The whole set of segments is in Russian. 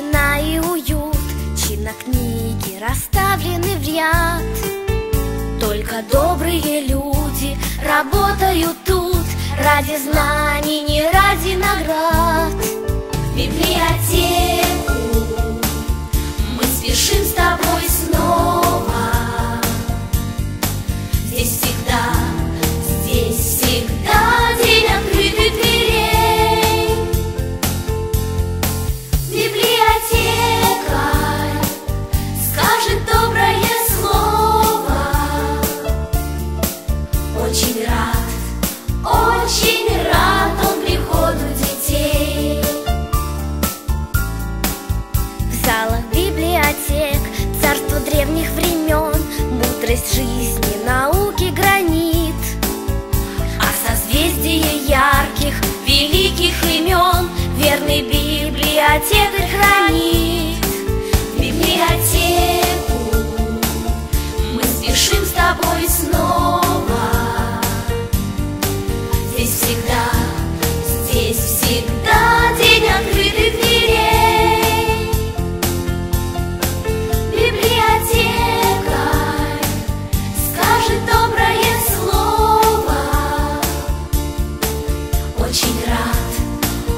тишина и уют Чинокниги расставлены в ряд. Только добрые люди работают тут Ради знаний, не ради наград Очень рад, очень рад он приходу детей. В залах библиотек царство древних времен Мудрость жизни, науки гранит. А созвездие ярких, великих имен Верный библиотекарь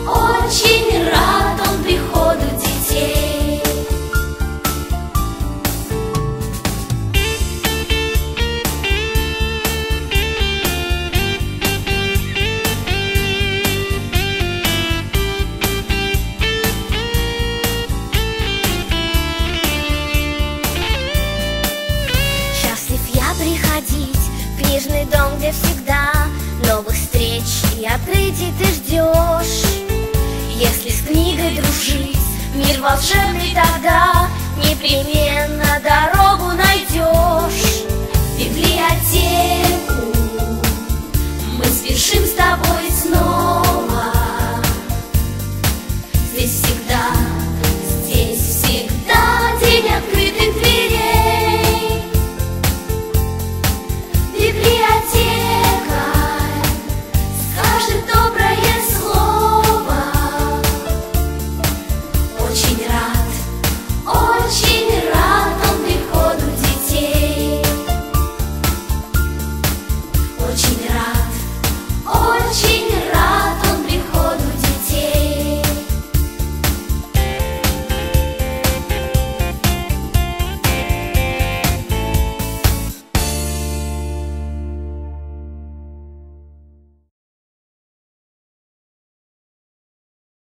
очень рад он приходу детей. Счастлив я приходить в книжный дом, где всегда Новых встреч и открытий ты ждешь, если с книгой дружить? Мир волшебный тогда непременно дорогу найдешь. Библиотеку мы свершим с